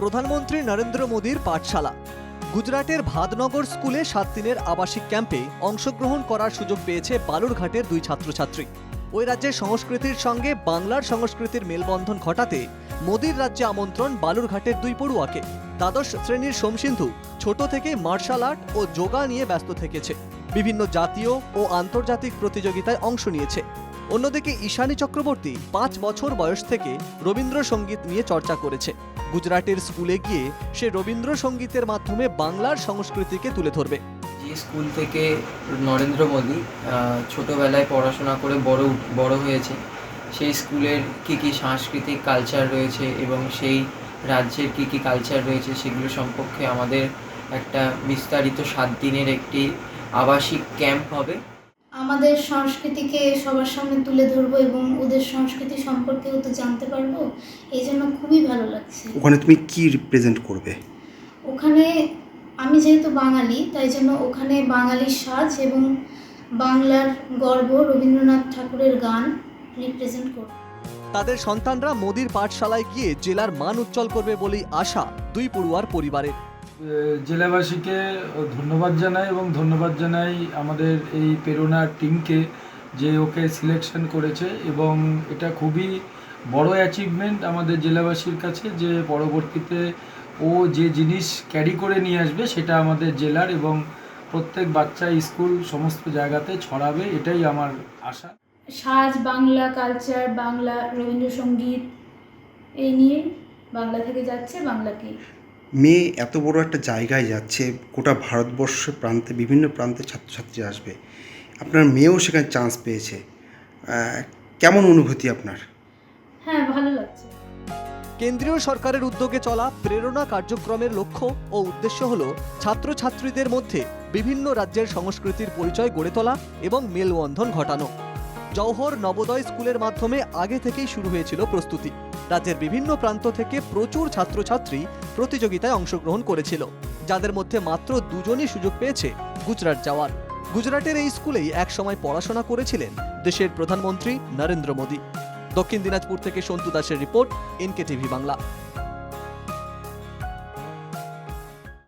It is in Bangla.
প্রধানমন্ত্রী নরেন্দ্র মোদীর পাঠশালা। গুজরাটের ভাদনগর স্কুলে সাত দিনের আবাসিক ক্যাম্পে অংশগ্রহণ করার সুযোগ পেয়েছে বালুরঘাটের দুই ছাত্রছাত্রী। ওই রাজ্যের সংস্কৃতির সঙ্গে বাংলার সংস্কৃতির মেলবন্ধন ঘটাতে মোদীর রাজ্যে আমন্ত্রণ বালুরঘাটের দুই পড়ুয়াকে। দ্বাদশ শ্রেণির সোমসিন্ধু ছোট থেকে মার্শাল আর্ট ও যোগা নিয়ে ব্যস্ত থেকেছে। বিভিন্ন জাতীয় ও আন্তর্জাতিক প্রতিযোগিতায় অংশ নিয়েছে। অন্যদিকে ঈশানী চক্রবর্তী পাঁচ বছর বয়স থেকে রবীন্দ্রসঙ্গীত নিয়ে চর্চা করেছে। গুজরাটের স্কুলে গিয়ে সে রবীন্দ্রসঙ্গীতের মাধ্যমে বাংলার সংস্কৃতিকে তুলে ধরবে। যে স্কুল থেকে নরেন্দ্র মোদী ছোটবেলায় পড়াশোনা করে বড় বড় হয়েছে, সেই স্কুলের কী কী সাংস্কৃতিক কালচার রয়েছে এবং সেই রাজ্যের কী কী কালচার রয়েছে সেগুলো সম্পর্কে আমাদের একটা বিস্তারিত সাত দিনের একটি আবাসিক ক্যাম্প হবে। আমাদের সংস্কৃতিকে সবার সামনে তুলে ধরবো এবং ওদের সংস্কৃতি সম্পর্কেও তো জানতে পারব এই জন্য খুবই ভালো লাগছে। ওখানে তুমি কি রিপ্রেজেন্ট করবে? ওখানে আমি যেহেতু বাঙালি তাই জন্য ওখানে বাঙালির সাজ এবং বাংলার গর্ব রবীন্দ্রনাথ ঠাকুরের গান রিপ্রেজেন্ট করব। তাদের সন্তানরা মোদির পাঠশালায় গিয়ে জেলার মান উজ্জ্বল করবে বলেই আশা দুই পড়ুয়ার পরিবারের। জেলাবাসীকে ধন্যবাদ জানাই এবং ধন্যবাদ জানাই আমাদের এই প্রেরণা টিমকে যে ওকে সিলেকশন করেছে এবং এটা খুবই বড় অ্যাচিভমেন্ট আমাদের জেলাবাসীর কাছে যে পরবর্তীতে ও যে জিনিস ক্যারি করে নিয়ে আসবে সেটা আমাদের জেলার এবং প্রত্যেক বাচ্চা স্কুল সমস্ত জায়গাতে ছড়াবে, এটাই আমার আশা। সাজ, বাংলা কালচার বাংলা রবীন্দ্রসঙ্গীত, এই নিয়ে বাংলা থেকে যাচ্ছে, বাংলাকে মেয়ে এত বড় একটা জায়গায় যাচ্ছে গোটা ভারতবর্ষের প্রান্তে বিভিন্ন প্রান্তে ছাত্রছাত্রী আসবে। আপনার মেয়েও সেখানে চান্স পেয়েছে। কেমন অনুভূতি আপনার? হ্যাঁ ভালো লাগছে। কেন্দ্রীয় সরকারের উদ্যোগে চলা প্রেরণা কার্যক্রমের লক্ষ্য ও উদ্দেশ্য হল ছাত্রছাত্রীদের মধ্যে বিভিন্ন রাজ্যের সংস্কৃতির পরিচয় গড়ে তোলা এবং মেলবন্ধন ঘটানো। জওহর নবোদয় স্কুলের মাধ্যমে আগে থেকেই শুরু হয়েছিল প্রস্তুতি। রাজ্যের বিভিন্ন প্রান্ত থেকে প্রচুর ছাত্রছাত্রী প্রতিযোগিতায় অংশগ্রহণ করেছিল, যাদের মধ্যে মাত্র দুজনই সুযোগ পেয়েছে গুজরাট যাওয়ার। গুজরাটের এই স্কুলেই একসময় পড়াশোনা করেছিলেন দেশের প্রধানমন্ত্রী নরেন্দ্র মোদী। দক্ষিণ দিনাজপুর থেকে সন্তু দাসের রিপোর্ট এনকে টিভি বাংলা।